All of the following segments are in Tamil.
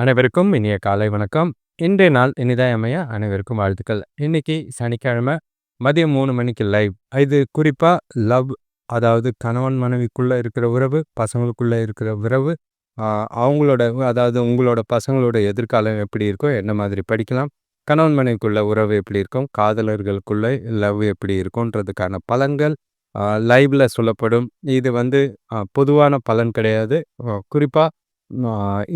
அனைவருக்கும் இனிய காலை வணக்கம். இன்றைய நாள் இனிதாய் அமைய அனைவருக்கும் வாழ்த்துக்கள். இன்னைக்கு சனிக்கிழமை மதியம் மூணு மணிக்கு லைவ். இது குறிப்பாக லவ் அதாவது கணவன் மனைவிக்குள்ளே இருக்கிற உறவு, பசங்களுக்குள்ளே இருக்கிற உறவு, அவங்களோட அதாவது உங்களோட பசங்களோட எதிர்காலம் எப்படி இருக்கும்? என்ன மாதிரி படிக்கலாம்? கணவன் மனைவிக்குள்ள உறவு எப்படி இருக்கும்? காதலர்களுக்குள்ளே லவ் எப்படி இருக்கும்ன்றதுக்கான பலன்கள் லைவில் சொல்லப்படும். இது வந்து பொதுவான பலன் கிடையாது. குறிப்பாக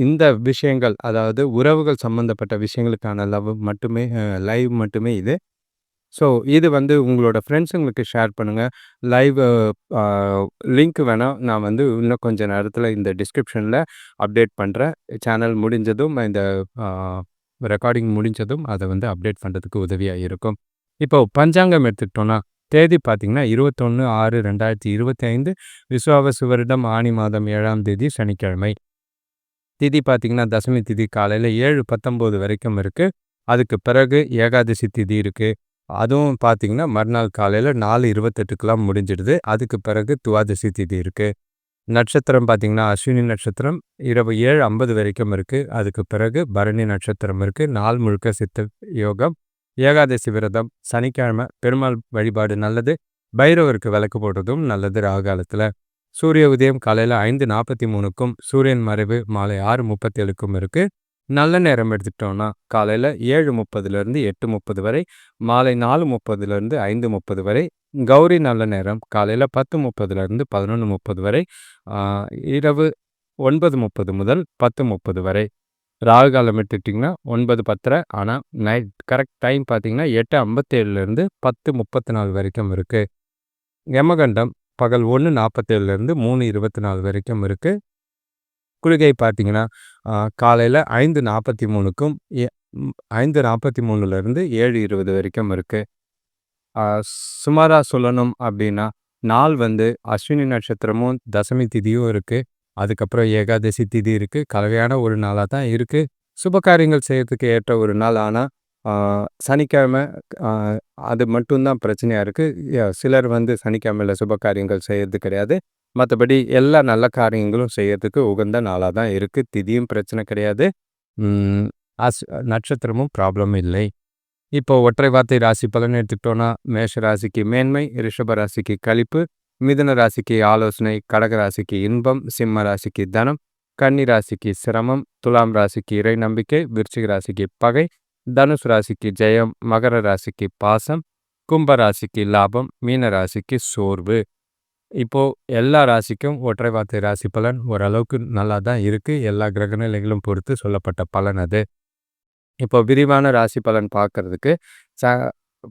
இந்த விஷயங்கள் அதாவது உறவுகள் சம்மந்தப்பட்ட விஷயங்களுக்கான லவ் மட்டுமே லைவ் மட்டுமே இது. ஸோ இது வந்து உங்களோட ஃப்ரெண்ட்ஸுங்களுக்கு ஷேர் பண்ணுங்கள் லைவ் லிங்க் வேணால் நான் வந்து இன்னும் கொஞ்ச நேரத்தில் இந்த டிஸ்கிரிப்ஷனில் அப்டேட் பண்ணுறேன் சேனல் முடிஞ்சதும் இந்த ரெக்கார்டிங் முடிஞ்சதும் அதை வந்து அப்டேட் பண்ணுறதுக்கு உதவியாக இருக்கும். இப்போ பஞ்சாங்கம் எடுத்துக்கிட்டோன்னா தேதி பார்த்தீங்கன்னா 21/6/2025 விசுவாவசு வருடம் ஆனி மாதம் ஏழாம் தேதி சனிக்கிழமை. திதி பார்த்திங்கன்னா தசமி திதி காலையில 7:19 வரைக்கும் இருக்கு. அதுக்கு பிறகு ஏகாதசி திதி இருக்கு. அதுவும் பார்த்திங்கன்னா மறுநாள் காலையில் நாலு இருபத்தெட்டுக்கெலாம் முடிஞ்சிடுது. அதுக்கு பிறகு துவாதசி திதி இருக்கு. நட்சத்திரம் பார்த்திங்கன்னா அஸ்வினி நட்சத்திரம் இரவு 7:50 வரைக்கும் இருக்கு. அதுக்கு பிறகு பரணி நட்சத்திரம் இருக்கு. நாள் முழுக்க சித்த யோகம். ஏகாதசி விரதம் சனிக்கிழமை பெருமாள் வழிபாடு நல்லது. பைரவருக்கு விளக்கு போடுறதும் நல்லது ராகு சூரிய உதயம் காலையில் ஐந்து நாற்பத்தி மூணுக்கும் சூரியன் மறைவு மாலை ஆறு முப்பத்தேழுக்கும் இருக்குது நல்ல நேரம் எடுத்துக்கிட்டோன்னா காலையில் ஏழு முப்பதுலேருந்து எட்டு முப்பது வரை மாலை நாலு முப்பதுலேருந்து ஐந்து முப்பது வரை கௌரி நல்ல நேரம் காலையில் பத்து முப்பதுலேருந்து பதினொன்று முப்பது வரை இரவு ஒன்பது முப்பது முதல் பத்து முப்பது வரை. ராகு காலம் எடுத்துக்கிட்டிங்கன்னா ஒன்பது பத்தரை ஆனால் நைட் கரெக்ட் டைம் பார்த்தீங்கன்னா எட்டு ஐம்பத்தேழுலேருந்து பத்து முப்பத்து நாலு வரைக்கும் இருக்குது யமகண்டம் பகல் 1:47லேருந்து 3:24 வரைக்கும் இருக்குது குளிகை பார்த்தீங்கன்னா, ஆ காலையில 5:43க்கும் எ 5:43லேருந்து 7:20 வரைக்கும் இருக்குது சுமாராக சொல்லணும் அப்படின்னா நாள் வந்து அஸ்வினி நட்சத்திரமும், தசமி திதியும் இருக்குது அதுக்கப்புறம் ஏகாதசி திதி இருக்குது கலவையான ஒரு நாளாக தான் இருக்கு. சுபகாரியங்கள் செய்கிறதுக்கு ஏற்ற ஒரு நாள். ஆனால் சனிக்கிழமை அது மட்டும் தான் இருக்குது சிலர் வந்து சனிக்கிழமையில சுபகாரியங்கள் செய்கிறது கிடையாது. மற்றபடி எல்லா நல்ல காரியங்களும் செய்கிறதுக்கு உகந்த நாளாக தான் இருக்குது திதியும் பிரச்சனை கிடையாது. அஸ் நட்சத்திரமும் ப்ராப்ளம் இல்லை. இப்போ ஒற்றை வார்த்தை ராசி பலன் எடுத்துக்கிட்டோன்னா மேஷ ராசிக்கு மேன்மை, ரிஷப ராசிக்கு கழிப்பு மிதுன ராசிக்கு ஆலோசனை, கடக ராசிக்கு இன்பம், சிம்ம ராசிக்கு தனம், கன்னி ராசிக்கு சிரமம், துலாம் ராசிக்கு இறை நம்பிக்கை, விருச்சிக ராசிக்கு பகை, தனுசு ராசிக்கு ஜெயம், மகர ராசிக்கு பாசம், கும்ப ராசிக்கு லாபம், மீன ராசிக்கு சோர்வு. இப்போ எல்லா ராசிக்கும் ஒற்றை வார்த்தை ராசி பலன் ஓரளவுக்கு நல்லா தான் இருக்குது எல்லா கிரக நிலைகளும் பொறுத்து சொல்லப்பட்ட பலன் அது. இப்போ விரிவான ராசி பலன் பார்க்கறதுக்கு ச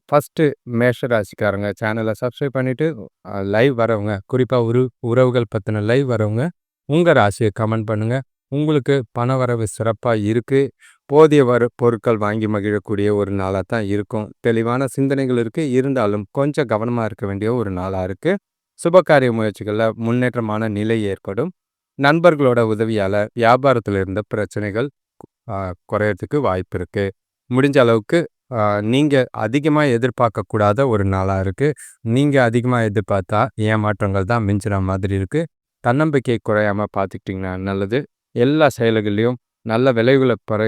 ஃபஸ்ட்டு மேஷ ராசிக்காரங்க சேனலை சப்ஸ்கிரைப் பண்ணிவிட்டு லைவ் வரவங்க குறிப்பாக உரு உறவுகள் பற்றின லைவ் வரவங்க, உங்கள் ராசியை கமெண்ட் பண்ணுங்கள் உங்களுக்கு பணவரவு சிறப்பாக இருக்குது போதிய வர பொருட்கள் வாங்கி மகிழக்கூடிய ஒரு நாளாக தான் இருக்கும். தெளிவான சிந்தனைகள் இருக்குது இருந்தாலும் கொஞ்சம் கவனமாக இருக்க வேண்டிய ஒரு நாளாக இருக்குது சுபகாரிய முயற்சிகளில் முன்னேற்றமான நிலை ஏற்படும். நண்பர்களோட உதவியால் வியாபாரத்தில் இருந்த பிரச்சனைகள் குறையறதுக்கு வாய்ப்பு இருக்குது முடிஞ்ச அளவுக்கு நீங்கள் அதிகமாக எதிர்பார்க்கக்கூடாத ஒரு நாளாக இருக்குது நீங்கள் அதிகமாக எதிர்பார்த்தா ஏமாற்றங்கள் தான் மிஞ்சுற மாதிரி இருக்குது தன்னம்பிக்கை குறையாமல் பார்த்துக்கிட்டிங்கன்னா நல்லது. எல்லா செயல்கள்லயும் நல்ல விளைவுகளை பெற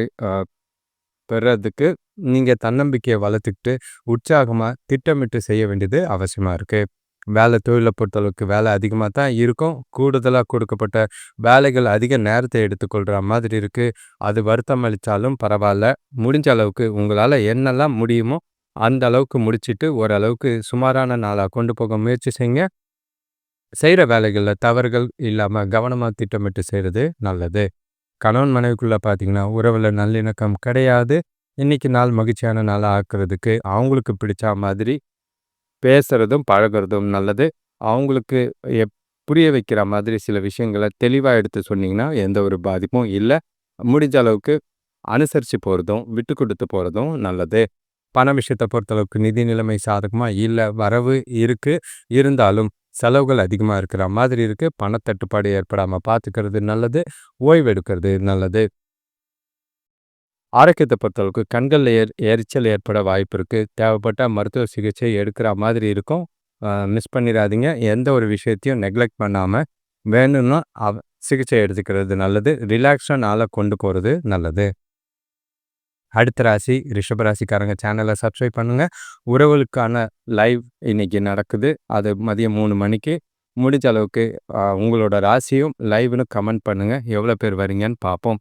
பெறதுக்கு நீங்கள் தன்னம்பிக்கையை வளர்த்துக்கிட்டு, உற்சாகமாக திட்டமிட்டு செய்ய வேண்டியது அவசியமாக இருக்குது வேலை தொழிலை பொறுத்தளவுக்கு வேலை அதிகமாக தான் இருக்கும். கூடுதலாக கொடுக்கப்பட்ட வேலைகள் அதிக நேரத்தை எடுத்துக்கொள்கிற மாதிரி இருக்குது அது வருத்தம் அளித்தாலும் பரவாயில்ல முடிஞ்ச அளவுக்கு உங்களால் என்னெல்லாம் முடியுமோ, அந்த அளவுக்கு முடிச்சிட்டு ஓரளவுக்கு சுமாரான நாளாக கொண்டு போக முயற்சி செய்யுங்க. செய்கிற வேலைகளில் தவறுகள் இல்லாமல் கவனமாக திட்டமிட்டு செய்கிறது நல்லது. கணவன் மனைவிக்குள்ளே பார்த்தீங்கன்னா, உறவுல நல்லிணக்கம் கிடையாது. இன்னைக்கு நாள் மகிழ்ச்சியான நாளாக ஆக்குறதுக்கு அவங்களுக்கு பிடிச்ச மாதிரி பேசுறதும், பழகுறதும் நல்லது. அவங்களுக்கு எப் புரிய வைக்கிற மாதிரி சில விஷயங்கள தெளிவாக எடுத்து சொன்னீங்கன்னா, எந்த ஒரு பாதிப்பும் இல்லை முடிஞ்ச அளவுக்கு அனுசரித்து போகிறதும் விட்டு கொடுத்து போகிறதும் நல்லது. பண விஷயத்தை பொறுத்தளவுக்கு நிதி நிலைமை சாதகமாக இல்லை வரவு இருக்குது இருந்தாலும் செலவுகள் அதிகமாக இருக்கிற மாதிரி இருக்குது பணத்தட்டுப்பாடு ஏற்படாமல் பார்த்துக்கிறது நல்லது. ஓய்வு எடுக்கிறது நல்லது. ஆரோக்கியத்தை பொறுத்தளவுக்கு கண்களில் எர் எரிச்சல் ஏற்பட வாய்ப்பு இருக்குது தேவைப்பட்ட மருத்துவ சிகிச்சை எடுக்கிற மாதிரி இருக்கும். மிஸ் பண்ணிடாதீங்க எந்த ஒரு விஷயத்தையும் நெக்லெக்ட் பண்ணாமல் வேணும்னா அவ சிகிச்சை எடுத்துக்கிறது நல்லது ரிலாக்ஸாக நாளை கொண்டு போகிறது நல்லது அடுத்த ராசி ரிஷபராசிக்காரங்க சேனலை சப்ஸ்கிரைப் பண்ணுங்கள் உறவுகளுக்கான லைவ் இன்னைக்கு நடக்குது. அது மதியம் மூணு மணிக்கு. முடிஞ்ச அளவுக்கு உங்களோட ராசியும் லைவ்னு கமெண்ட் பண்ணுங்கள் எவ்வளோ பேர் வரீங்கன்னு பார்ப்போம்.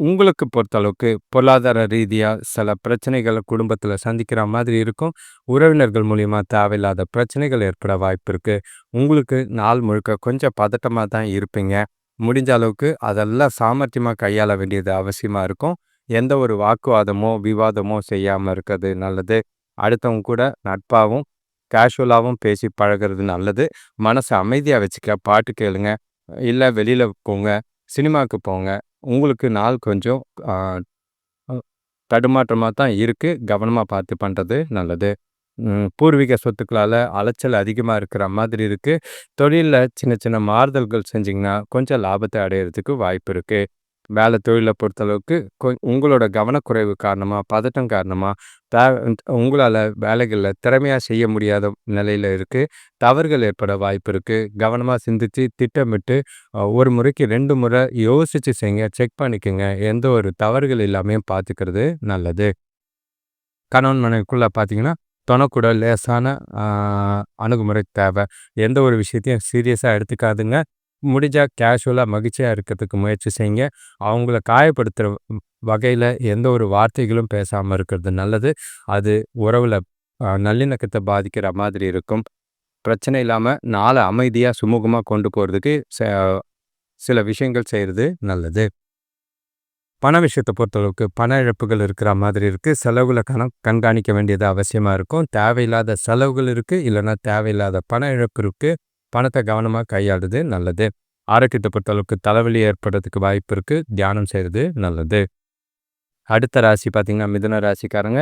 உங்களுக்கு பொறுத்தளவுக்கு பொருளாதார ரீதியாக சில பிரச்சனைகளை குடும்பத்தில் சந்திக்கிற மாதிரி இருக்கும். உறவினர்கள் மூலிமா தேவையில்லாத பிரச்சனைகள் ஏற்பட வாய்ப்பு இருக்குது உங்களுக்கு நாள் முழுக்க கொஞ்சம் பதட்டமாக தான் இருப்பீங்க. முடிஞ்ச அளவுக்கு அதெல்லாம் சாமர்த்தியமாக கையாள வேண்டியது அவசியமாக இருக்கும். எந்த ஒரு வாக்குவாதமோ விவாதமோ செய்யாமல் இருக்கிறது நல்லது. அடுத்தவங்க கூட நட்பாகவும் கேஷுவலாகவும் பேசி பழகிறது நல்லது. மனசை அமைதியாக வச்சுக்க பாட்டு கேளுங்க இல்லை வெளியில் போங்க சினிமாவுக்கு போங்க. உங்களுக்கு நாள் கொஞ்சம் தடுமாற்றமாக தான் இருக்குது கவனமாக பார்த்து பண்ணுறது நல்லது. பூர்வீக சொத்துக்களால் அலைச்சல் அதிகமாக இருக்கிற மாதிரி இருக்குது தொழிலில் சின்ன சின்ன மாறுதல்கள் செஞ்சிங்கன்னா கொஞ்சம் லாபத்தை அடையிறதுக்கு வாய்ப்பு இருக்குது வேலை தொழிலை பொறுத்தளவுக்கு கொ உங்களோட கவனக்குறைவு காரணமாக பதட்டம் காரணமாக த உங்களால் வேலைகளில் திறமையாக செய்ய முடியாத நிலையில் இருக்குது தவறுகள் ஏற்பட வாய்ப்பு இருக்குது கவனமாக சிந்தித்து திட்டமிட்டு ஒரு முறைக்கு ரெண்டு முறை யோசித்து செய்யுங்க செக் பண்ணிக்கோங்க. எந்த ஒரு தவறுகள் இல்லாமையும் பார்த்துக்கிறது நல்லது. கணவன் மனைவிக்குள்ளே பார்த்தீங்கன்னா தொணக்கூட லேசான அணுகுமுறை தேவை. எந்த ஒரு விஷயத்தையும் சீரியஸாக எடுத்துக்காதுங்க. முடிஞ்சால் கேஷுவலாக மகிழ்ச்சியாக இருக்கிறதுக்கு முயற்சி செய்யுங்க. அவங்கள காயப்படுத்துகிற வகையில் எந்த ஒரு வார்த்தைகளும் பேசாமல் இருக்கிறது நல்லது. அது உறவில் நல்லிணக்கத்தை பாதிக்கிற மாதிரி இருக்கும். பிரச்சனை இல்லாமல் நாளை அமைதியாக சுமூகமாக கொண்டு போகிறதுக்கு சில விஷயங்கள் செய்கிறது நல்லது. பண விஷயத்தை பொறுத்தளவுக்கு பண இழப்புகள் இருக்கிற மாதிரி இருக்குது செலவுகளை கண கண்காணிக்க வேண்டியது அவசியமாக இருக்கும். தேவையில்லாத செலவுகள் இருக்குது இல்லைன்னா தேவையில்லாத பண இழப்பு இருக்குது பணத்தை கவனமாக கையாளுறது நல்லது. ஆரோக்கியத்தை பொறுத்தளவுக்கு தலைவலி ஏற்படுறதுக்கு வாய்ப்பு இருக்குது தியானம் செய்கிறது நல்லது. அடுத்த ராசி பார்த்திங்கன்னா மிதுன ராசிக்காரங்க.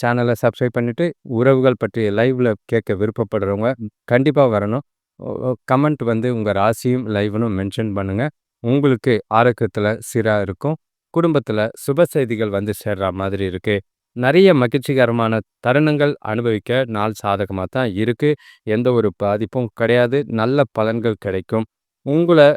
சேனலை சப்ஸ்கிரைப் பண்ணிவிட்டு உறவுகள் பற்றி லைவில் கேட்க விருப்பப்படுறவங்க கண்டிப்பாக வரணும். கமெண்ட் வந்து உங்கள் ராசியும் லைவனும் மென்ஷன் பண்ணுங்கள் உங்களுக்கு ஆரோக்கியத்தில் சீராக இருக்கும். குடும்பத்தில் சுப செய்திகள் வந்து சேர்ற மாதிரி இருக்குது நிறைய மகிழ்ச்சிகரமான தருணங்கள் அனுபவிக்க நாள் சாதகமாக தான் இருக்குது எந்த ஒரு பாதிப்பும் கிடையாது. நல்ல பலன்கள் கிடைக்கும். உங்களை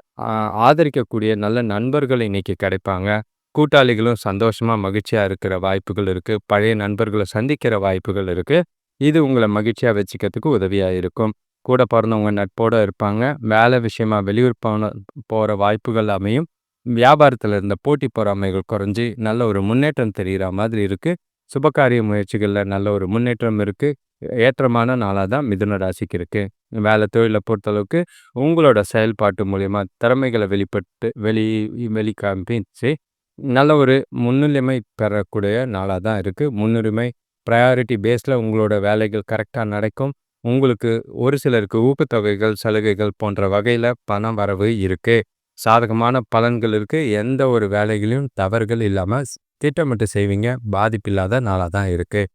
ஆதரிக்கக்கூடிய நல்ல நண்பர்கள் இன்றைக்கி கிடைப்பாங்க. கூட்டாளிகளும் சந்தோஷமாக மகிழ்ச்சியாக இருக்கிற வாய்ப்புகள் இருக்குது பழைய நண்பர்களை சந்திக்கிற வாய்ப்புகள் இருக்குது இது உங்களை மகிழ்ச்சியாக வச்சுக்கிறதுக்கு உதவியாக இருக்கும். கூட பிறந்தவங்க நட்போடு இருப்பாங்க. வேலை விஷயமா வெளியூர் போன போகிற வாய்ப்புகள் அமையும். வியாபாரத்தில் இருந்த போட்டி பொறாமைகள் குறைஞ்சி நல்ல ஒரு முன்னேற்றம் தெரிகிற மாதிரி இருக்குது சுபகாரிய முயற்சிகளில் நல்ல ஒரு முன்னேற்றம் இருக்குது ஏற்றமான நாளாக தான் மிதுன ராசிக்கு இருக்குது வேலை தொழிலை பொறுத்தளவுக்கு உங்களோட செயல்பாட்டு மூலயமா திறமைகளை வெளிப்பட்டு வெளி வெளி காமிச்சு நல்ல ஒரு முன்னுரிமை பெறக்கூடிய நாளாக தான் இருக்குது முன்னுரிமை ப்ரையாரிட்டி பேஸில் உங்களோட வேலைகள் கரெக்டாக நடக்கும். உங்களுக்கு ஒரு சிலருக்கு ஊக்கத்தொகைகள் சலுகைகள் போன்ற வகையில் பணம் வரவு இருக்குது சாதகமான பலன்கள் இருக்குது எந்த ஒரு வேலைகளையும் தவறுகள் இல்லாமல் திட்டமிட்டு செய்வீங்க. பாதிப்பில்லாத நாளாக தான் இருக்குது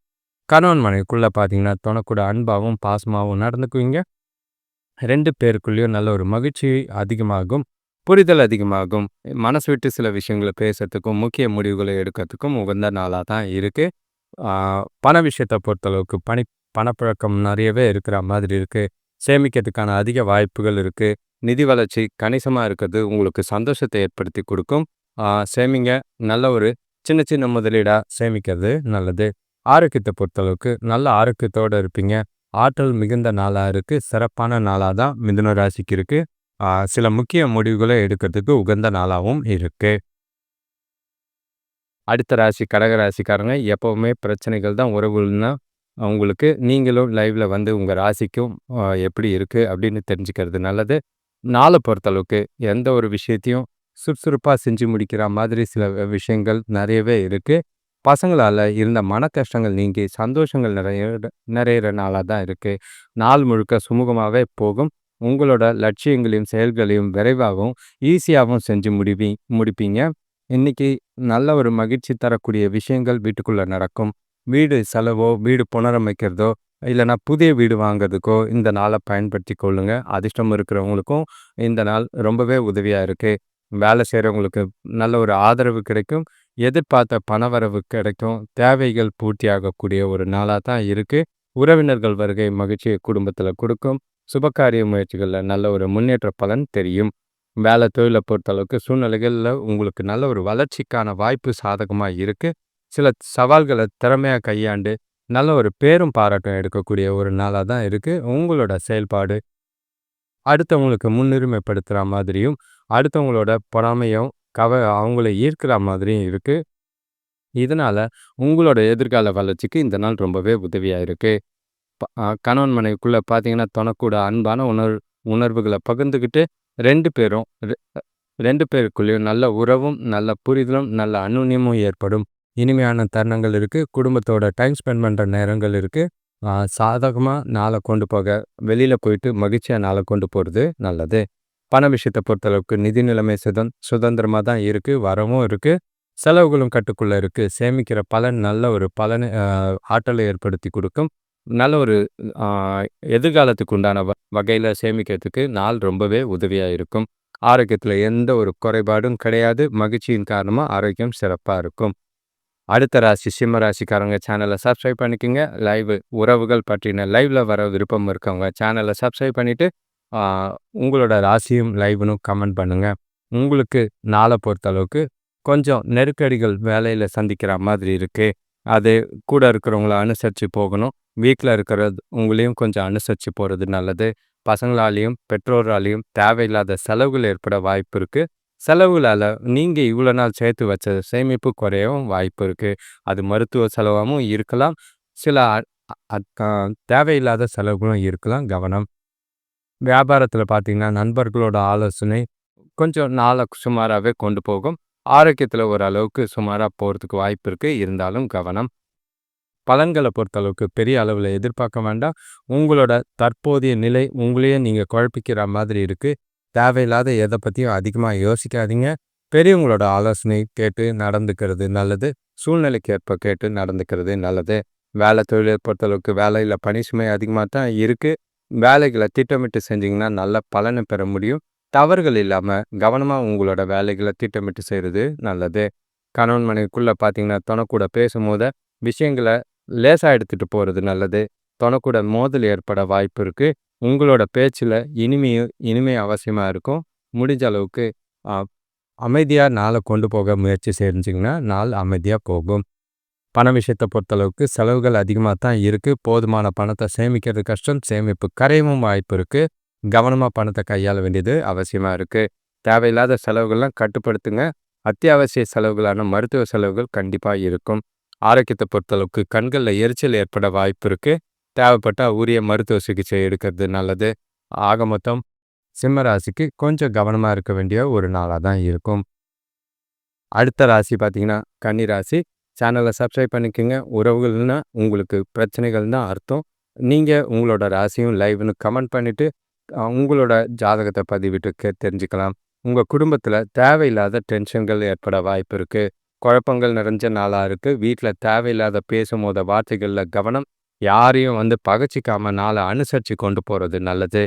கணவன் மனைவிக்குள்ளே பார்த்தீங்கன்னா துணக்கூட அன்பாகவும் பாசமாகவும் நடந்துக்குவீங்க. ரெண்டு பேருக்குள்ளேயும் நல்ல ஒரு மகிழ்ச்சி அதிகமாகும் புரிதல் அதிகமாகும். மனசு விட்டு சில விஷயங்களை பேசுறதுக்கும் முக்கிய முடிவுகளை எடுக்கிறதுக்கும் உகந்த நாளாக தான் இருக்குது பண விஷயத்தை பொறுத்தளவுக்கு பணி பணப்பழக்கம் நிறையவே இருக்கிற மாதிரி இருக்குது சேமிக்கிறதுக்கான அதிக வாய்ப்புகள் இருக்குது நிதி வளர்ச்சி கணிசமாக இருக்கிறது உங்களுக்கு சந்தோஷத்தை ஏற்படுத்தி கொடுக்கும். சேமிங்க. நல்ல ஒரு சின்ன சின்ன முதலீடாக சேமிக்கிறது நல்லது. ஆரோக்கியத்தை பொறுத்தளவுக்கு நல்ல ஆரோக்கியத்தோடு இருப்பீங்க. ஆற்றல் மிகுந்த நாளாக இருக்குது சிறப்பான நாளாக தான் மிதுன ராசிக்கு இருக்குது சில முக்கிய முடிவுகளை எடுக்கிறதுக்கு உகந்த நாளாகவும் இருக்குது அடுத்த ராசி கடக ராசிக்காரங்க எப்போவுமே பிரச்சனைகள் தான் உறவுகள்னா அவங்களுக்கு நீங்களும் லைவில் வந்து உங்கள் ராசிக்கும் எப்படி இருக்குது அப்படின்னு தெரிஞ்சுக்கிறது நல்லது. நாளை பொறுத்தளவுக்கு எந்த ஒரு விஷயத்தையும் சுறுசுறுப்பாக செஞ்சு முடிக்கிற மாதிரி சில விஷயங்கள் நிறையவே இருக்குது பசங்களால் இருந்த மன கஷ்டங்கள் நீங்கி சந்தோஷங்கள் நிறைய நிறையிற நாளாக தான் இருக்குது நாள் முழுக்க சுமூகமாகவே போகும். உங்களோட லட்சியங்களையும் செயல்களையும் விரைவாகவும் ஈஸியாகவும் செஞ்சு முடிவி முடிப்பீங்க. இன்றைக்கி நல்ல ஒரு மகிழ்ச்சி தரக்கூடிய விஷயங்கள் வீட்டுக்குள்ளே நடக்கும். வீடு செலவோ வீடு புனரமைக்கிறதோ இல்லைனா புதிய வீடு வாங்கிறதுக்கோ இந்த நாளை பயன்படுத்தி கொள்ளுங்கள் அதிர்ஷ்டம் இருக்கிறவங்களுக்கும் இந்த நாள் ரொம்பவே உதவியாக இருக்குது வேலை செய்கிறவங்களுக்கு நல்ல ஒரு ஆதரவு கிடைக்கும். எதிர்பார்த்த பணவரவு கிடைக்கும். தேவைகள் பூர்த்தியாகக்கூடிய ஒரு நாளாக தான் இருக்குது உறவினர்கள் வருகை மகிழ்ச்சியை குடும்பத்தில் கொடுக்கும். சுபகாரிய முயற்சிகளில் நல்ல ஒரு முன்னேற்ற பலன் தெரியும். வேலை தொழிலை பொறுத்தளவுக்கு சூழ்நிலைகளில் உங்களுக்கு நல்ல ஒரு வளர்ச்சிக்கான வாய்ப்பு சாதகமாக இருக்குது சில சவால்களை திறமையாக கையாண்டு நல்ல ஒரு பேரும் பாராட்டம் எடுக்கக்கூடிய ஒரு நாளாக தான் இருக்குது உங்களோட செயல்பாடு அடுத்தவங்களுக்கு முன்னுரிமைப்படுத்துகிற மாதிரியும் அடுத்தவங்களோட பொறாமையும் கவ அவங்கள ஈர்க்கிற மாதிரியும் இருக்குது இதனால் உங்களோட எதிர்கால வளர்ச்சிக்கு இந்த நாள் ரொம்பவே உதவியாக இருக்குது கணவன் மனைவிக்குள்ளே பார்த்தீங்கன்னா தொணக்கூட அன்பான உணர் உணர்வுகளை பகிர்ந்துக்கிட்டு ரெண்டு பேரும் ரெண்டு பேருக்குள்ளேயும் நல்ல உறவும் நல்ல புரிதலும் நல்ல அனுநியமும் ஏற்படும். இனிமையான தருணங்கள் இருக்குது குடும்பத்தோட டைம் ஸ்பெண்ட் பண்ணுற நேரங்கள் இருக்குது சாதகமாக நாளை கொண்டு போக வெளியில் போயிட்டு மகிழ்ச்சியாக நாளை கொண்டு போகிறது நல்லது. பண விஷயத்தை பொறுத்தளவுக்கு நிதி நிலைமை சுதந் சுதந்திரமாக தான் இருக்குது வரவும் இருக்குது செலவுகளும் கட்டுக்குள்ளே இருக்குது சேமிக்கிற பலன் நல்ல ஒரு பலனை ஆற்றலை ஏற்படுத்தி கொடுக்கும். நல்ல ஒரு எதிர்காலத்துக்கு உண்டான வ வகையில் சேமிக்கிறதுக்கு நாள் ரொம்பவே உதவியாக இருக்கும். ஆரோக்கியத்தில் எந்த ஒரு குறைபாடும் கிடையாது. மகிழ்ச்சியின் காரணமாக ஆரோக்கியம் சிறப்பாக இருக்கும். அடுத்த ராசி சிம்ம ராசிக்காரங்க சேனலை சப்ஸ்கிரைப் பண்ணிக்கோங்க. லைவ் உறவுகள் பற்றின லைவில் வர விருப்பம் இருக்கவங்க சேனலை சப்ஸ்கிரைப் பண்ணிவிட்டு உங்களோட ராசியும் லைவனும் கமெண்ட் பண்ணுங்கள் உங்களுக்கு நாளை பொறுத்தளவுக்கு கொஞ்சம் நெருக்கடிகள் வேலையில் சந்திக்கிற மாதிரி இருக்குது அது கூட இருக்கிறவங்கள அனுசரித்து போகணும். வீட்டில் இருக்கிறது உங்களையும் கொஞ்சம் அனுசரித்து போகிறது நல்லது. பசங்களாலேயும் பெற்றோராலேயும் தேவையில்லாத செலவுகள் ஏற்பட வாய்ப்பு இருக்குது செலவுகளால் நீங்கள் இவ்வளோ நாள் சேர்த்து வச்ச சேமிப்பு குறையவும் வாய்ப்பு இருக்குது அது மருத்துவ செலவாகவும் இருக்கலாம். சில தேவையில்லாத செலவுகளும் இருக்கலாம். கவனம். வியாபாரத்தில் பார்த்தீங்கன்னா நண்பர்களோட ஆலோசனை கொஞ்சம் நாளை சுமாராகவே கொண்டு போகும். ஆரோக்கியத்தில் ஓரளவுக்கு சுமாராக போகிறதுக்கு வாய்ப்பு இருக்குது இருந்தாலும் கவனம். பலன்களை பொறுத்தளவுக்கு பெரிய அளவில் எதிர்பார்க்க வேண்டாம். உங்களோட தற்போதைய நிலை உங்களையே நீங்கள் குழப்பிக்கிற மாதிரி இருக்குது தேவையில்லாத எதை பற்றியும் அதிகமாக யோசிக்காதீங்க. பெரியவங்களோட ஆலோசனை கேட்டு நடந்துக்கிறது நல்லது. சூழ்நிலைக்கு ஏற்ப கேட்டு நடந்துக்கிறது நல்லது. வேலை தொழிலை பொறுத்தளவுக்கு வேலையில் பணி சுமை அதிகமாக தான் இருக்குது வேலைகளை திட்டமிட்டு செஞ்சிங்கன்னா நல்ல பலனை பெற முடியும். தவறுகள் இல்லாமல் கவனமாக உங்களோட வேலைகளை திட்டமிட்டு செய்கிறது நல்லது. கணவன் மனைவிக்குள்ளே பார்த்தீங்கன்னா தொணக்கூட பேசும்போது விஷயங்களை லேசாக எடுத்துகிட்டு போகிறது நல்லது. தொணக்கூட மோதல் ஏற்பட வாய்ப்பு இருக்குது உங்களோட பேச்சில் இனிமையும் இனிமை அவசியமாக இருக்கும். முடிஞ்ச அளவுக்கு அமைதியாக நாளை கொண்டு போக முயற்சி செஞ்சிங்கன்னா நாள் அமைதியாக போகும். பண விஷயத்தை பொறுத்தளவுக்கு செலவுகள் அதிகமாக தான் இருக்குது போதுமான பணத்தை சேமிக்கிறது கஷ்டம். சேமிப்பு கரையவும் வாய்ப்பு இருக்குது கவனமாக பணத்தை கையாள வேண்டியது அவசியமாக இருக்குது தேவையில்லாத செலவுகள்லாம் கட்டுப்படுத்துங்க. அத்தியாவசிய செலவுகளான மருத்துவ செலவுகள் கண்டிப்பாக இருக்கும். ஆரோக்கியத்தை பொறுத்தளவுக்கு கண்களில் எரிச்சல் ஏற்பட வாய்ப்பு இருக்குது தேவைப்பட்டால் உரிய மருத்துவ சிகிச்சை எடுக்கிறது நல்லது. ஆக மொத்தம் சிம்ம ராசிக்கு கொஞ்சம் கவனமாக இருக்க வேண்டிய ஒரு நாளாக தான் இருக்கும். அடுத்த ராசி பார்த்தீங்கன்னா கன்னி ராசி. சேனலை சப்ஸ்கிரைப் பண்ணிக்கோங்க. உறவுகள்னால் உங்களுக்கு பிரச்சனைகள் தான் அர்த்தம். நீங்கள் உங்களோட ராசியும் லைவ்னு கமெண்ட் பண்ணிவிட்டு உங்களோட ஜாதகத்தை பதிவிட்டு கே தெரிஞ்சுக்கலாம். உங்கள் குடும்பத்தில் தேவையில்லாத டென்ஷன்கள் ஏற்பட வாய்ப்பு இருக்குது குழப்பங்கள் நிறைஞ்ச நாளாக இருக்குது வீட்டில் தேவையில்லாத பேசும்போத வார்த்தைகளில் கவனம் யாரையும் வந்து பகச்சிக்காமல் நாளை அனுசரித்து கொண்டு போகிறது நல்லது.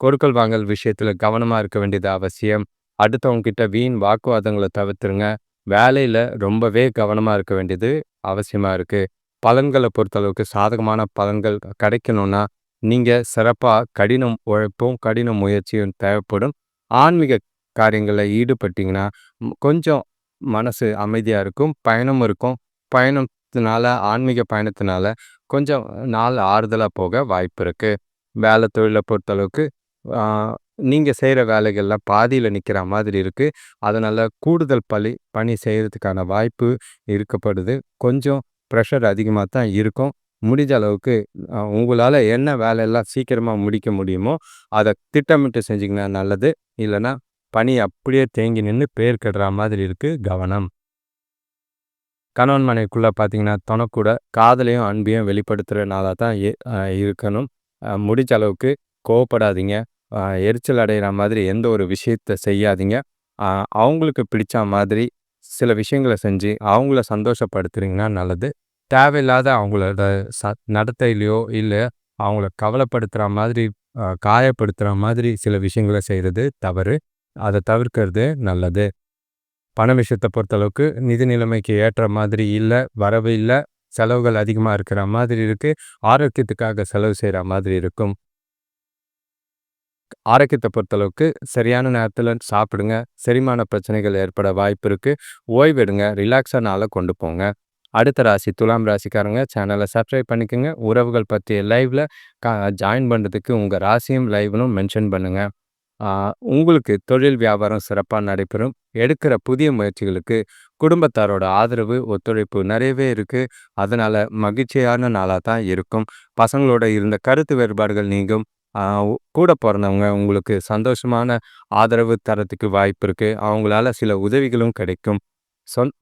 கொடுக்கல் வாங்கல் விஷயத்தில் கவனமாக இருக்க வேண்டியது அவசியம். அடுத்தவங்க கிட்ட வீண் வாக்குவாதங்களை தவிர்த்துருங்க. வேலையில் ரொம்பவே கவனமாக இருக்க வேண்டியது அவசியமாக இருக்குது பலன்களை பொறுத்தளவுக்கு சாதகமான பலன்கள் கிடைக்கணும்னா நீங்கள் சிறப்பாக கடினம் உழைப்பும் கடின முயற்சியும் தேவைப்படும். ஆன்மீக காரியங்களில் ஈடுபட்டிங்கன்னா கொஞ்சம் மனசு அமைதியாக இருக்கும் பயணம் இருக்கும். பயணத்தினால ஆன்மீக பயணத்தினால கொஞ்சம் நாள் ஆறுதலாக போக வாய்ப்பு இருக்குது வேலை தொழிலை பொறுத்தளவுக்கு நீங்கள் செய்கிற வேலைகள்லாம் பாதியில் நிற்கிற மாதிரி இருக்குது அதனால் கூடுதல் பழி பணி செய்கிறதுக்கான வாய்ப்பு இருக்கப்படுது கொஞ்சம் ப்ரெஷர் அதிகமாக தான் இருக்கும். முடிஞ்ச அளவுக்கு உங்களால் என்ன வேலையெல்லாம் சீக்கிரமாக முடிக்க முடியுமோ அதை திட்டமிட்டு செஞ்சிங்கன்னா நல்லது. இல்லைன்னா பனி அப்படியே தேங்கி நின்று பேர் கெடுற மாதிரி இருக்குது கவனம். கணவன் மனைக்குள்ளே பார்த்தீங்கன்னா தனக்கூட காதலையும் அன்பையும் வெளிப்படுத்துகிற நாளாக தான் இருக்கணும். முடிஞ்ச அளவுக்கு கோவப்படாதீங்க. எரிச்சல் அடைகிற மாதிரி எந்த ஒரு விஷயத்தை செய்யாதீங்க. அவங்களுக்கு பிடிச்ச மாதிரி சில விஷயங்களை செஞ்சு அவங்கள சந்தோஷப்படுத்துறீங்கன்னா நல்லது. தேவையில்லாத அவங்களோட ச நடத்தையிலையோ இல்லை அவங்கள கவலைப்படுத்துகிற மாதிரி காயப்படுத்துகிற மாதிரி சில விஷயங்களை செய்கிறது தவறு. அதை தவிர்க்கிறது நல்லது. பண விஷயத்தை பொறுத்தளவுக்கு நிதி நிலைமைக்கு ஏற்ற மாதிரி இல்லை வரவு இல்லை செலவுகள் அதிகமாக இருக்கிற மாதிரி இருக்குது ஆரோக்கியத்துக்காக செலவு செய்கிற மாதிரி இருக்கும். ஆரோக்கியத்தை பொறுத்தளவுக்கு சரியான நேரத்தில் சாப்பிடுங்க. செரிமான பிரச்சனைகள் ஏற்பட வாய்ப்பு இருக்குது ஓய்வெடுங்க ரிலாக்ஸாக நாளை கொண்டு போங்க. அடுத்த ராசி துலாம் ராசிக்காரங்க சேனலை சப்ஸ்கிரைப் பண்ணிக்கோங்க. உறவுகள் பற்றிய லைவில் கா ஜாயின் பண்ணுறதுக்கு உங்கள் ராசியும் லைவ்னும் மென்ஷன் பண்ணுங்கள் உங்களுக்கு தொழில் வியாபாரம் சிறப்பாக நடைபெறும். எடுக்கிற புதிய முயற்சிகளுக்கு குடும்பத்தாரோட ஆதரவு ஒத்துழைப்பு நிறையவே இருக்குது அதனால் மகிழ்ச்சியான நாளாக தான் இருக்கும். பசங்களோட இருந்த கருத்து வேறுபாடுகள் நீங்கும். கூட பிறந்தவங்க உங்களுக்கு சந்தோஷமான ஆதரவு தரத்துக்கு வாய்ப்பு இருக்குது அவங்களால சில உதவிகளும் கிடைக்கும். சொந்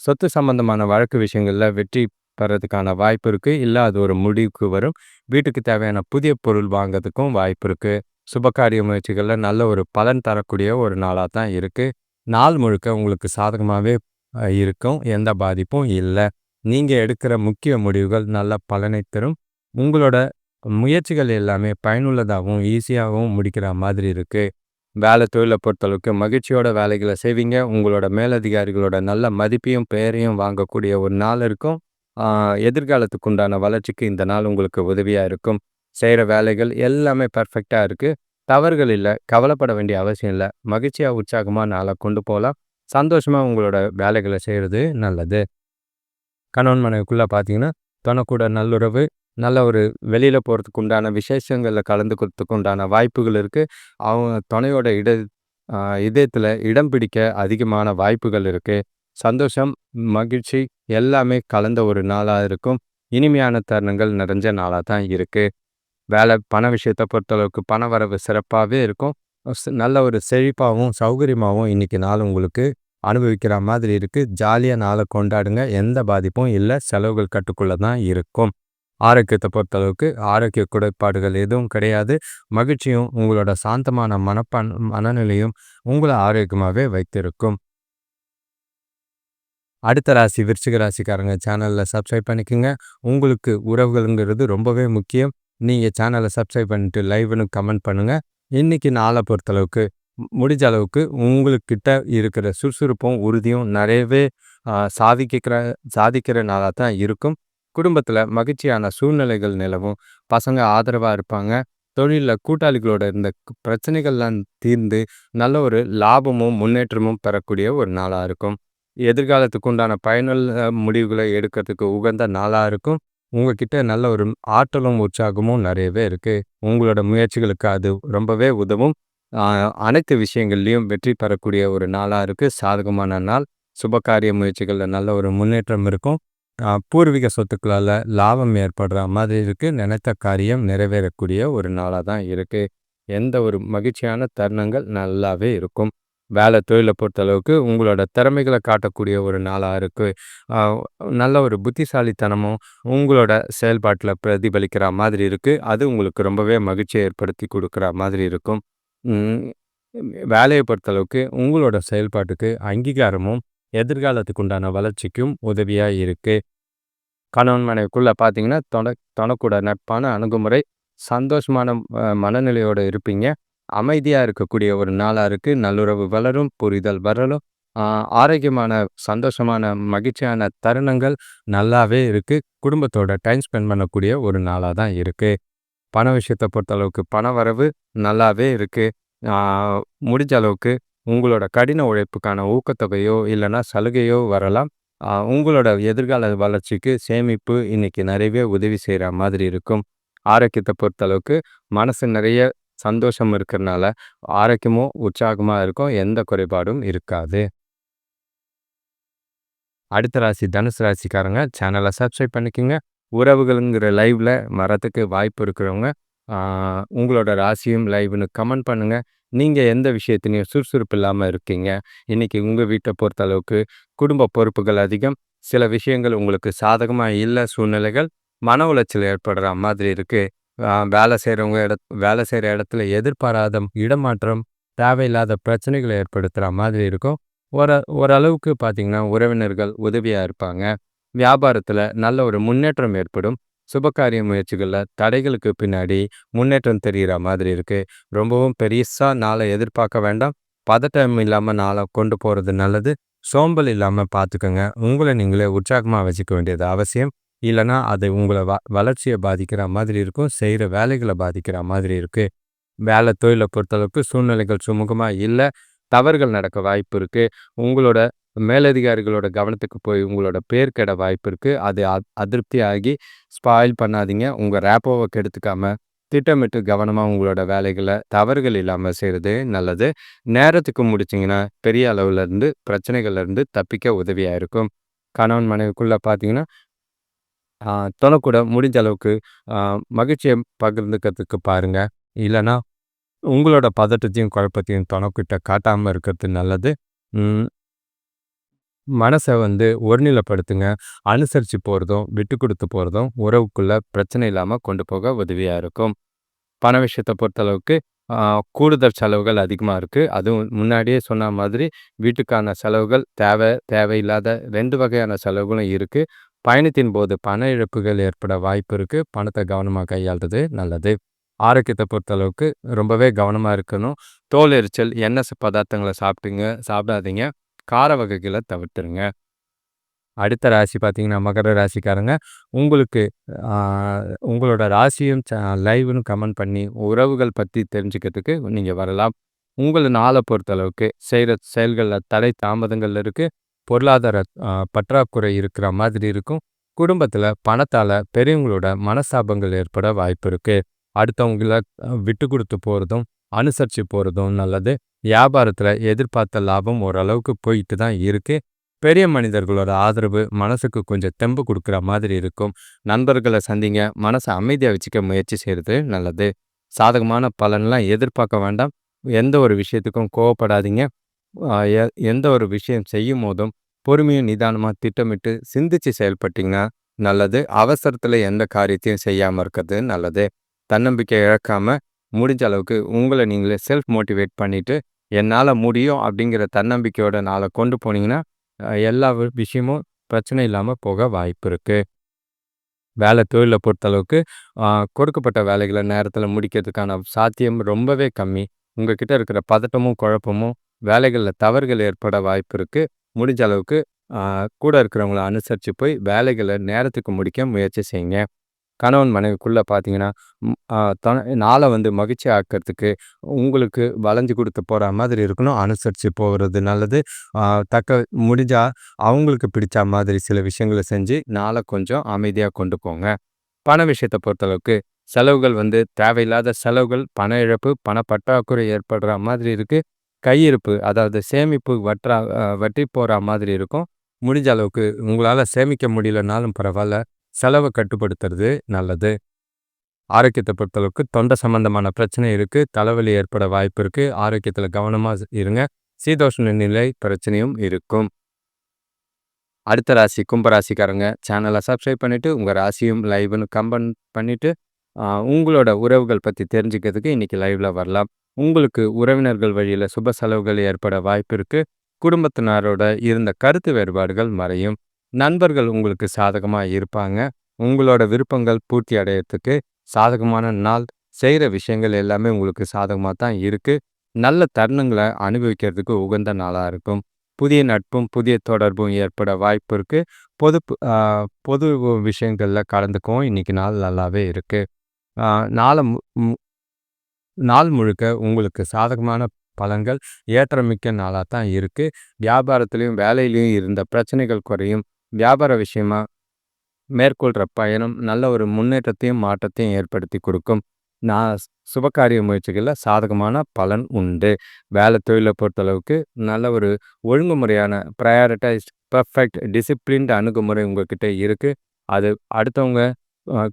சொத்து சம்பந்தமான வழக்கு விஷயங்களில் வெற்றி பெறதுக்கான வாய்ப்பு இருக்குது இல்லை அது ஒரு முடிவுக்கு வரும். வீட்டுக்கு தேவையான புதிய பொருள் வாங்கிறதுக்கும் வாய்ப்பு இருக்குது சுபகாரிய முயற்சிகளில் நல்ல ஒரு பலன் தரக்கூடிய ஒரு நாளாக தான் இருக்குது நாள் முழுக்க உங்களுக்கு சாதகமாகவே இருக்கும். எந்த பாதிப்பும் இல்லை. நீங்கள் எடுக்கிற முக்கிய முடிவுகள் நல்ல பலனை தரும். உங்களோட முயற்சிகள் எல்லாமே பயனுள்ளதாகவும் ஈஸியாகவும் முடிக்கிற மாதிரி இருக்குது வேலை தொழிலை பொறுத்தளவுக்கு மகிழ்ச்சியோட வேலைகளை செய்வீங்க. உங்களோட மேலதிகாரிகளோட நல்ல மதிப்பையும் பெயரையும் வாங்கக்கூடிய ஒரு நாள் இருக்கும். எதிர்காலத்துக்கு உண்டான வளர்ச்சிக்கு இந்த நாள் உங்களுக்கு உதவியாக இருக்கும். செய்கிற வேலைகள் எல்லாமே பர்ஃபெக்டாக இருக்குது தவறுகள் இல்லை கவலைப்பட வேண்டிய அவசியம் இல்லை. மகிழ்ச்சியாக உற்சாகமாக நாளை கொண்டு போகலாம் சந்தோஷமாக உங்களோட வேலைகளை செய்கிறது நல்லது. கணவன் மனைவிக்குள்ளே பார்த்தீங்கன்னா தனக்கூட நல்லுறவு நல்ல ஒரு வெளியில் போகிறதுக்கு உண்டான விசேஷங்களில் கலந்துக்கிறதுக்கு உண்டான வாய்ப்புகள் இருக்குது அவங்க துணையோட இட இதயத்தில் இடம் பிடிக்க அதிகமான வாய்ப்புகள் இருக்குது சந்தோஷம் மகிழ்ச்சி எல்லாமே கலந்த ஒரு நாளாக இருக்கும். இனிமையான தருணங்கள் நிறைஞ்ச நாளாக தான் இருக்குது வேலை பண விஷயத்தை பொறுத்தளவுக்கு பண வரவு சிறப்பாகவே இருக்கும். நல்ல ஒரு செழிப்பாகவும் சௌகரியமாகவும் இன்றைக்கி நாள் உங்களுக்கு அனுபவிக்கிற மாதிரி இருக்குது ஜாலியாக நாளை கொண்டாடுங்க. எந்த பாதிப்பும் இல்லை. செலவுகள் கட்டுக்குள்ளே தான் இருக்கும். ஆரோக்கியத்தை பொறுத்தளவுக்கு ஆரோக்கிய குறைபாடுகள் எதுவும் கிடையாது. மகிழ்ச்சியும் உங்களோட சாந்தமான மனப்பான் மனநிலையும் உங்களை ஆரோக்கியமாகவே வைத்திருக்கும். அடுத்த ராசி விருச்சிக ராசிக்காரங்க சேனலில் சப்ஸ்கிரைப் பண்ணிக்கோங்க. உங்களுக்கு உறவுகள்ங்கிறது ரொம்பவே முக்கியம். நீங்கள் சேனலை சப்ஸ்கிரைப் பண்ணிட்டு லைவ்னு கமெண்ட் பண்ணுங்கள் இன்றைக்கி நாளை பொறுத்தளவுக்கு முடிஞ்ச அளவுக்கு உங்களுக்கிட்ட இருக்கிற சுறுசுறுப்பும் உறுதியும் நிறையவே சாதிக்கிற சாதிக்கிற நாளாக தான் இருக்கும். குடும்பத்தில் மகிழ்ச்சியான சூழ்நிலைகள் நிலவும். பசங்க ஆதரவாக இருப்பாங்க. தொழிலில் கூட்டாளிகளோட இருந்த பிரச்சனைகள்லாம் தீர்ந்து நல்ல ஒரு லாபமும் முன்னேற்றமும் பெறக்கூடிய ஒரு நாளாக இருக்கும். எதிர்காலத்துக்கு உண்டான பயனுள்ள முடிவுகளை எடுக்கிறதுக்கு உகந்த நாளாக இருக்கும். உங்ககிட்ட நல்ல ஒரு ஆற்றலும் உற்சாகமும் நிறையவே இருக்குது உங்களோட முயற்சிகளுக்கு அது ரொம்பவே உதவும். அனைத்து விஷயங்கள்லையும் வெற்றி பெறக்கூடிய ஒரு நாளாக இருக்குது சாதகமான நாள். சுபகாரிய முயற்சிகளில் நல்ல ஒரு முன்னேற்றம் இருக்கும். பூர்வீக சொத்துக்களால் லாபம் ஏற்படுற மாதிரி இருக்குது நினைத்த காரியம் நிறைவேறக்கூடிய ஒரு நாளாக தான் இருக்குது எந்த ஒரு மகிழ்ச்சியான தருணங்கள் நல்லாவே இருக்கும். வேலை தொழிலை பொறுத்தளவுக்கு உங்களோட திறமைகளை காட்டக்கூடிய ஒரு நாளாக இருக்குது நல்ல ஒரு புத்திசாலித்தனமும் உங்களோட செயல்பாட்டில் பிரதிபலிக்கிற மாதிரி இருக்குது அது உங்களுக்கு ரொம்பவே மகிழ்ச்சியை ஏற்படுத்தி கொடுக்குற மாதிரி இருக்கும். வேலையை பொறுத்தளவுக்கு உங்களோட செயல்பாட்டுக்கு அங்கீகாரமும் எதிர்காலத்துக்கு உண்டான வளர்ச்சிக்கும் உதவியாக இருக்குது கணவன் மனைவிக்குள்ளே பார்த்தீங்கன்னா தொட தொணக்கூட நட்பான அணுகுமுறை சந்தோஷமான மனநிலையோடு இருப்பீங்க. அமைதியாக இருக்கக்கூடிய ஒரு நாளாக இருக்குது நல்லுறவு வளரும் புரிதல் வரலும் ஆரோக்கியமான சந்தோஷமான மகிழ்ச்சியான தருணங்கள் நல்லாவே இருக்குது குடும்பத்தோட டைம் ஸ்பெண்ட் பண்ணக்கூடிய ஒரு நாளாக தான் இருக்குது பண விஷயத்தை பொறுத்தளவுக்கு பண வரவு நல்லாவே இருக்குது முடிஞ்ச அளவுக்கு உங்களோட கடின உழைப்புக்கான ஊக்கத்தொகையோ இல்லைன்னா சலுகையோ வரலாம். உங்களோட எதிர்கால வளர்ச்சிக்கு சேமிப்பு இன்னைக்கு நிறையவே உதவி செய்கிற மாதிரி இருக்கும். ஆரோக்கியத்தை பொறுத்தளவுக்கு மனசு நிறைய சந்தோஷம் இருக்கிறனால ஆரோக்கியமும் உற்சாகமாக இருக்கும். எந்த குறைபாடும் இருக்காது. அடுத்த ராசி தனுசு ராசிக்காரங்க சேனலை சப்ஸ்கிரைப் பண்ணிக்கோங்க. உறவுகளுங்கிற லைவில் மரத்துக்கு வாய்ப்பு இருக்கிறவங்க உங்களோட ராசியும் லைவ்னு கமெண்ட் பண்ணுங்கள் நீங்கள் எந்த விஷயத்திலையும் சுறுசுறுப்பு இல்லாமல் இருக்கீங்க. இன்றைக்கி உங்கள் வீட்டை பொறுத்த அளவுக்கு குடும்ப பொறுப்புகள் அதிகம். சில விஷயங்கள் உங்களுக்கு சாதகமாக இல்லை சூழ்நிலைகள் மன உளைச்சல் ஏற்படுற மாதிரி இருக்குது வேலை செய்கிறவங்க இட வேலை செய்கிற இடத்துல எதிர்பாராத இடமாற்றம் தேவையில்லாத பிரச்சனைகளை ஏற்படுத்துகிற மாதிரி இருக்கும். ஒரு ஓரளவுக்கு பார்த்திங்கன்னா உறவினர்கள் உதவியாக இருப்பாங்க. வியாபாரத்தில் நல்ல ஒரு முன்னேற்றம் ஏற்படும். சுபகாரிய முயற்சிகளில் தடைகளுக்கு பின்னாடி முன்னேற்றம் தெரிகிற மாதிரி இருக்குது ரொம்பவும் பெருசாக நாளை எதிர்பார்க்க வேண்டாம். பதட்டம் இல்லாமல் நாளை கொண்டு போகிறது நல்லது. சோம்பல் இல்லாமல் பார்த்துக்கோங்க உங்களை நீங்களே உற்சாகமாக வச்சுக்க வேண்டியது அவசியம். இல்லைன்னா அது உங்களை வ வளர்ச்சியை பாதிக்கிற மாதிரி இருக்கும். செய்கிற வேலைகளை பாதிக்கிற மாதிரி இருக்குது வேலை தொழிலை பொறுத்தளவுக்கு சூழ்நிலைகள் சுமூகமாக இல்லை. தவறுகள் நடக்க வாய்ப்பு இருக்குது உங்களோட மேலதிகாரிகளோட கவனத்துக்கு போய் உங்களோட பேர் கெட வாய்ப்பு இருக்குது அது அதிருப்தி ஆகி ஸ்பாயில் பண்ணாதீங்க. உங்கள் ரேப்போவை கெடுத்துக்காம திட்டமிட்டு கவனமாக உங்களோட வேலைகளை தவறுகள் இல்லாமல் செய்கிறது நல்லது. நேரத்துக்கு முடிச்சிங்கன்னா பெரிய அளவுலேருந்து பிரச்சனைகள்லேருந்து தப்பிக்க உதவியாக இருக்கும். கணவன் மனைவிக்குள்ளே பார்த்தீங்கன்னா தொலைக்கூட முடிஞ்ச அளவுக்கு மகிழ்ச்சியை பகிர்ந்துக்கிறதுக்கு பாருங்கள் இல்லைன்னா உங்களோட பதட்டத்தையும் குழப்பத்தையும் தொலைக்கிட்ட காட்டாமல் இருக்கிறது நல்லது. மனசை வந்து ஒருநிலைப்படுத்துங்க. அனுசரித்து போகிறதும் விட்டு கொடுத்து போகிறதும் உறவுக்குள்ளே பிரச்சனை இல்லாமல் கொண்டு போக உதவியாக இருக்கும். பண விஷயத்தை பொறுத்தளவுக்கு கூடுதல் செலவுகள் அதிகமாக இருக்குது அதுவும் முன்னாடியே சொன்ன மாதிரி வீட்டுக்கான செலவுகள் தேவை தேவையில்லாத ரெண்டு வகையான செலவுகளும் இருக்குது பயணத்தின் போது பண இழப்புகள் ஏற்பட வாய்ப்பு இருக்குது பணத்தை கவனமாக கையாளுறது நல்லது. ஆரோக்கியத்தை பொறுத்தளவுக்கு ரொம்பவே கவனமாக இருக்கணும். தோல் எரிச்சல் எண்ணெய் பதார்த்தங்களை சாப்பிட்டுங்க சாப்பிடாதீங்க. கார வகைகளை தவிர்த்துருங்க. அடுத்த ராசி பார்த்தீங்கன்னா மகர ராசிக்காரங்க உங்களுக்கு உங்களோட ராசியும் லைவ்னு கமெண்ட் பண்ணி உறவுகள் பற்றி தெரிஞ்சுக்கிறதுக்கு நீங்கள் வரலாம். உங்களை நாளை பொறுத்தளவுக்கு செய்கிற செயல்களில் தடை தாமதங்கள் இருக்குது பொருளாதார பற்றாக்குறை இருக்கிற மாதிரி இருக்கும். குடும்பத்தில் பணத்தால் பெரியவங்களோட மனசாபங்கள் ஏற்பட வாய்ப்பு இருக்குது அடுத்தவங்கள விட்டு கொடுத்து போகிறதும் அனுசரித்து போகிறதும் நல்லது. வியாபாரத்தில் எதிர்பார்த்த லாபம் ஓரளவுக்கு போயிட்டு தான் இருக்குது பெரிய மனிதர்களோட ஆதரவு மனசுக்கு கொஞ்சம் தெம்பு கொடுக்குற மாதிரி இருக்கும். நண்பர்களை சந்திங்க மனசை அமைதியாக வச்சுக்க முயற்சி செய்கிறது நல்லது. சாதகமான பலன்லாம் எதிர்பார்க்க வேண்டாம். எந்த ஒரு விஷயத்துக்கும் கோவப்படாதீங்க. எந்த ஒரு விஷயம் செய்யும் போதும் பொறுமையும் நிதானமாக திட்டமிட்டு சிந்திச்சு செயல்பட்டிங்கன்னா நல்லது. அவசரத்தில் எந்த காரியத்தையும் செய்யாமல் இருக்கிறது நல்லது. தன்னம்பிக்கை இழக்காமல் முடிஞ்ச அளவுக்கு உங்களை நீங்களே செல்ஃப் மோட்டிவேட் பண்ணிவிட்டு என்னால் முடியும் அப்படிங்கிற தன்னம்பிக்கையோட நாளை கொண்டு போனீங்கன்னா எல்லா விஷயமும் பிரச்சனை இல்லாமல் போக வாய்ப்பு இருக்குது வேலை தொழிலை பொறுத்தளவுக்கு கொடுக்கப்பட்ட வேலைகளை நேரத்தில் முடிக்கிறதுக்கான சாத்தியம் ரொம்பவே கம்மி. உங்ககிட்ட இருக்கிற பதட்டமும் குழப்பமும் வேலைகளில் தவறுகள் ஏற்பட வாய்ப்பு இருக்குது முடிஞ்ச அளவுக்கு கூட இருக்கிறவங்கள அனுசரித்து போய் வேலைகளை நேரத்துக்கு முடிக்க முயற்சி செய்யுங்க. கணவன் மனைவிக்குள்ளே பார்த்தீங்கன்னா தன நாளை வந்து மகிழ்ச்சி ஆக்கிறதுக்கு உங்களுக்கு வளைஞ்சு கொடுத்து போகிற மாதிரி இருக்கணும். அனுசரித்து போகிறது நல்லது. தக்க முடிஞ்சால் அவங்களுக்கு பிடிச்ச மாதிரி சில விஷயங்களை செஞ்சு நாளை கொஞ்சம் அமைதியாக கொண்டு போங்க. பண விஷயத்தை பொறுத்தளவுக்கு செலவுகள் வந்து தேவையில்லாத செலவுகள் பண இழப்பு பண பற்றாக்குறை ஏற்படுற மாதிரி இருக்குது கையிருப்பு அதாவது சேமிப்பு வற்றா வற்றி போகிற மாதிரி இருக்கும். முடிஞ்ச அளவுக்கு உங்களால் சேமிக்க முடியலனாலும் பரவாயில்ல செலவை கட்டுப்படுத்துறது நல்லது. ஆரோக்கியத்தை பொறுத்தளவுக்கு தொண்டை சம்பந்தமான பிரச்சனை இருக்குது தலைவலி ஏற்பட வாய்ப்பு இருக்குது ஆரோக்கியத்தில் கவனமாக இருங்க. சீதோஷ்ண நிலை பிரச்சனையும் இருக்கும். அடுத்த ராசி கும்பராசிக்காரங்க சேனலை சப்ஸ்கிரைப் பண்ணிவிட்டு உங்கள் ராசியும் லைவ்னு கம்பன் பண்ணிவிட்டு உங்களோட உறவுகள் பற்றி தெரிஞ்சுக்கிறதுக்கு இன்றைக்கி லைவில் வரலாம். உங்களுக்கு உறவினர்கள் வழியில் சுப செலவுகள் ஏற்பட வாய்ப்பு இருக்குது குடும்பத்தினரோட இருந்த கருத்து வேறுபாடுகள் மறையும். நண்பர்கள் உங்களுக்கு சாதகமாக இருப்பாங்க. உங்களோட விருப்பங்கள் பூர்த்தி அடையிறதுக்கு சாதகமான நாள். செய்கிற விஷயங்கள் எல்லாமே உங்களுக்கு சாதகமாக தான் இருக்குது நல்ல தருணங்களை அனுபவிக்கிறதுக்கு உகந்த நாளாக இருக்கும். புதிய நட்பும் புதிய தொடர்பும் ஏற்பட வாய்ப்பு இருக்குது பொது பொது விஷயங்களில் கலந்துக்கவும். இன்றைக்கி நாள் நல்லாவே இருக்குது நாளை நாள் முழுக்க உங்களுக்கு சாதகமான பலன்கள் ஏற்றமிக்க நாளாக தான் இருக்குது வியாபாரத்துலேயும் வேலையிலையும் இருந்த பிரச்சனைகள் குறையும். வியாபார விஷயமா மேற்கொள்கிற பயணம் நல்ல ஒரு முன்னேற்றத்தையும் மாற்றத்தையும் ஏற்படுத்தி கொடுக்கும். நான் சுபகாரிய முயற்சிகளில் சாதகமான பலன் உண்டு. வேலை தொழிலை பொறுத்தளவுக்கு நல்ல ஒரு ஒழுங்குமுறையான ப்ரையாரிட்டைஸ்ட் பர்ஃபெக்ட் டிசிப்ளின்டு அணுகுமுறை உங்கள்கிட்ட இருக்குது அது அடுத்தவங்க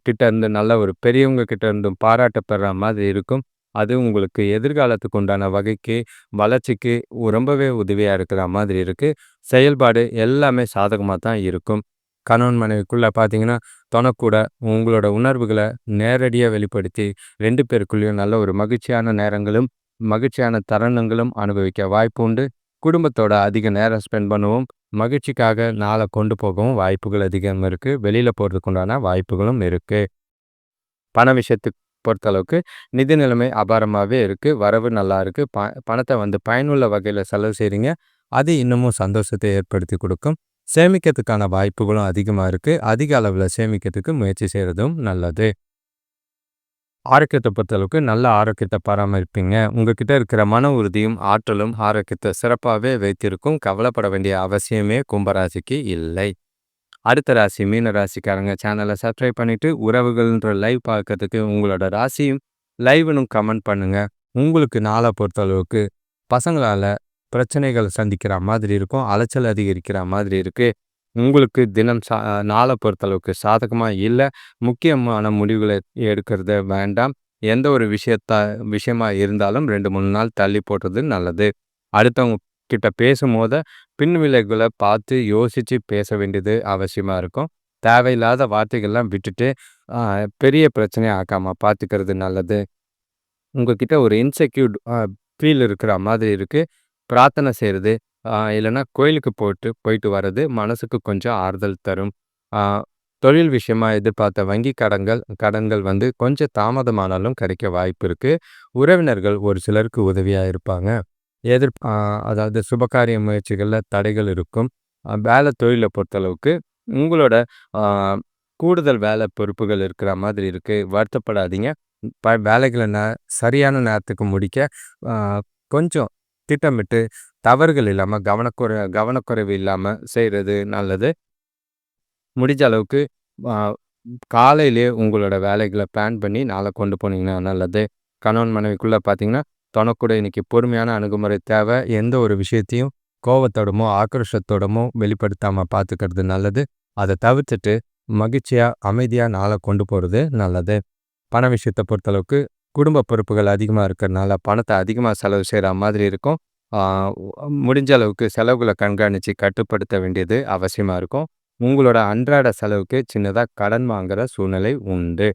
கிட்ட இருந்து நல்ல ஒரு பெரியவங்க கிட்ட இருந்தும் பாராட்டப்படுற மாதிரி இருக்கும். அது உங்களுக்கு எதிர்காலத்துக்கு உண்டான வகைக்கு வளர்ச்சிக்கு ரொம்பவே உதவியாக இருக்கிற மாதிரி இருக்குது செயல்பாடு எல்லாமே சாதகமாக தான் இருக்கும். கணவன் மனைவிக்குள்ளே பார்த்தீங்கன்னா தொனக்கூட உங்களோட உணர்வுகளை நேரடியாக வெளிப்படுத்தி ரெண்டு பேருக்குள்ளேயும் நல்ல ஒரு மகிழ்ச்சியான நேரங்களும் மகிழ்ச்சியான தருணங்களும் அனுபவிக்க வாய்ப்பு உண்டு. குடும்பத்தோட அதிக நேரம் ஸ்பெண்ட் பண்ணுவோம். மகிழ்ச்சிக்காக நாளை கொண்டு போகவும் வாய்ப்புகள் அதிகம் இருக்குது வெளியில் போகிறதுக்கு உண்டான வாய்ப்புகளும் இருக்குது பண விஷயத்துக்கு பொறுத்தளவுக்கு நிதி நிலைமை அபாரமாகவே இருக்குது வரவு நல்லா இருக்குது ப பணத்தை வந்து பயனுள்ள வகையில் செலவு செய்கிறீங்க அது இன்னமும் சந்தோஷத்தை ஏற்படுத்தி கொடுக்கும் சேமிக்கிறதுக்கான வாய்ப்புகளும் அதிகமாக இருக்குது அதிக அளவில் சேமிக்கிறதுக்கு முயற்சி செய்கிறதும் நல்லது ஆரோக்கியத்தை பொறுத்தளவுக்கு நல்ல ஆரோக்கியத்தை பராமரிப்பீங்க. உங்ககிட்ட இருக்கிற மன உறுதியும், ஆற்றலும் ஆரோக்கியத்தை சிறப்பாகவே வைத்திருக்கும். கவலைப்பட வேண்டிய அவசியமே கும்பராசிக்கு இல்லை. அடுத்த ராசி மீன ராசிக்காரங்க சேனலை சப்ஸ்கிரைப் பண்ணிட்டு உறவுகள்ன்ற லைவ் பார்க்கறதுக்கு உங்களோட ராசியும் லைவ்னும் கமெண்ட் பண்ணுங்க. உங்களுக்கு நாளை பொறுத்தளவுக்கு பசங்களால பிரச்சனைகள் சந்திக்கிற மாதிரி இருக்கும். அலைச்சல் அதிகரிக்கிற மாதிரி இருக்கு. உங்களுக்கு தினம் சா நாளை பொறுத்தளவுக்கு சாதகமா இல்ல. முக்கியமான முடிவுகளை எடுக்கிறத வேண்டாம். எந்த ஒரு விஷயத்த விஷயமா இருந்தாலும் 2, 3 நாள் தள்ளி போடுறது நல்லது. அடுத்தவங்க கிட்ட பேசும்போது பின் விளைவுகளை பார்த்து யோசித்து பேச வேண்டியது அவசியமாக இருக்கும். தேவையில்லாத வார்த்தைகள்லாம் விட்டுட்டு, பெரிய பிரச்சனையை ஆக்காமல் பார்த்துக்கிறது நல்லது. உங்ககிட்ட ஒரு இன்செக்யூர்ட் ஃபீல் இருக்கிற மாதிரி இருக்குது பிரார்த்தனை செய்கிறது இல்லைன்னா கோயிலுக்கு போட்டு போயிட்டு வர்றது மனசுக்கு கொஞ்சம் ஆறுதல் தரும். தொழில் விஷயமாக எதிர்பார்த்த வங்கி கடன்கள் கடன்கள் வந்து கொஞ்சம் தாமதமானாலும் கிடைக்க வாய்ப்பு இருக்குது உறவினர்கள் ஒரு சிலருக்கு உதவியாக இருப்பாங்க. எதிர் அதாவது சுபகாரிய முயற்சிகளில் தடைகள் இருக்கும். வேலை தொழிலை பொறுத்தளவுக்கு உங்களோட கூடுதல் வேலை பொறுப்புகள் இருக்கிற மாதிரி இருக்குது வருத்தப்படாதீங்க. ப வேலைகளை ந சரியான நேரத்துக்கு முடிக்க கொஞ்சம் திட்டமிட்டு தவறுகள் இல்லாமல் கவனக்குறை கவனக்குறைவு இல்லாமல் செய்கிறது நல்லது. முடிஞ்ச அளவுக்கு காலையிலே காலையிலேயே உங்களோட வேலைகளை பிளான் பண்ணி நாளை கொண்டு போனீங்கன்னா நல்லது. கணவன் மனைவிக்குள்ளே பார்த்தீங்கன்னா, தொணக்கூட இன்னைக்கு பொறுமையான அணுகுமுறை தேவை. எந்த ஒரு விஷயத்தையும் கோவத்தோடமோ, ஆக்ரோஷத்தோடமோ வெளிப்படுத்தாமல் பார்த்துக்கிறது நல்லது. அதை தவிர்த்துட்டு மகிழ்ச்சியாக அமைதியாக நாளை கொண்டு போகிறது நல்லது. பண விஷயத்தை பொறுத்தளவுக்கு குடும்ப பொறுப்புகள் அதிகமாக இருக்கிறனால பணத்தை அதிகமாக செலவு செய்கிற மாதிரி இருக்கும். முடிஞ்ச அளவுக்கு செலவுகளை கண்காணித்து கட்டுப்படுத்த வேண்டியது அவசியமாக இருக்கும். உங்களோட அன்றாட செலவுக்கு சின்னதாக கடன் வாங்குகிற சூழ்நிலை உண்டு.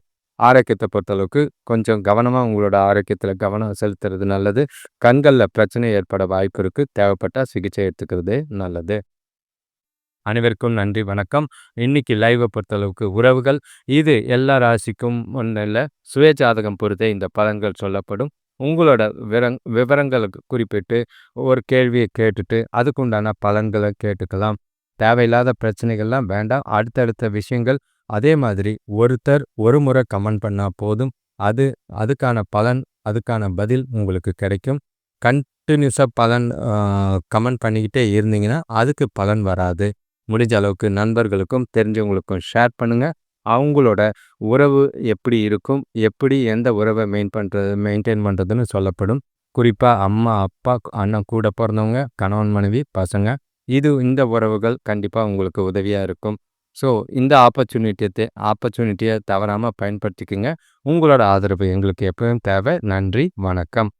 ஆரோக்கியத்தை பொறுத்தளவுக்கு கொஞ்சம் கவனமா உங்களோட ஆரோக்கியத்தில் கவனம் செலுத்துறது நல்லது. கண்களில் பிரச்சனை ஏற்பட வாய்ப்பு இருக்கு. தேவைப்பட்டா சிகிச்சை எடுத்துக்கிறது நல்லது. அனைவருக்கும் நன்றி, வணக்கம். இன்னைக்கு லைவ பொறுத்தளவுக்கு உறவுகள், இது எல்லா ராசிக்கும் ஒண்ணு இல்ல. பொறுத்தே இந்த பலன்கள் சொல்லப்படும். உங்களோட விரங் விவரங்களுக்கு குறிப்பிட்டு ஒரு கேள்வியை கேட்டுட்டு, அதுக்குண்டான பலன்களை கேட்டுக்கலாம். தேவையில்லாத பிரச்சனைகள்லாம் வேண்டாம். அடுத்தடுத்த விஷயங்கள் அதே மாதிரி ஒருத்தர் ஒரு முறை கமெண்ட் பண்ணால் போதும். அது அதுக்கான பலன், அதுக்கான பதில் உங்களுக்கு கிடைக்கும். கண்டினியூஸாக பலன் கமெண்ட் பண்ணிக்கிட்டே இருந்தீங்கன்னா, அதுக்கு பலன் வராது. முடிஞ்ச அளவுக்கு நண்பர்களுக்கும், தெரிஞ்சவங்களுக்கும் ஷேர் பண்ணுங்கள் அவங்களோட உறவு எப்படி இருக்கும்? எப்படி எந்த உறவை மெயின் பண்ணுறது மெயின்டெயின் பண்ணுறதுன்னு சொல்லப்படும். குறிப்பாக அம்மா, அப்பா, அண்ணன் கூட பிறந்தவங்க கணவன், மனைவி, பசங்க. இது இந்த உறவுகள் கண்டிப்பாக உங்களுக்கு உதவியாக இருக்கும். ஸோ இந்த ஆப்பர்ச்சுனிட்டியத்தை ஆப்பர்ச்சுனிட்டியை தவறாமல் பயன்படுத்திக்கங்க. உங்களோட ஆதரவு எங்களுக்கு எப்பவும் தேவை. நன்றி, வணக்கம்.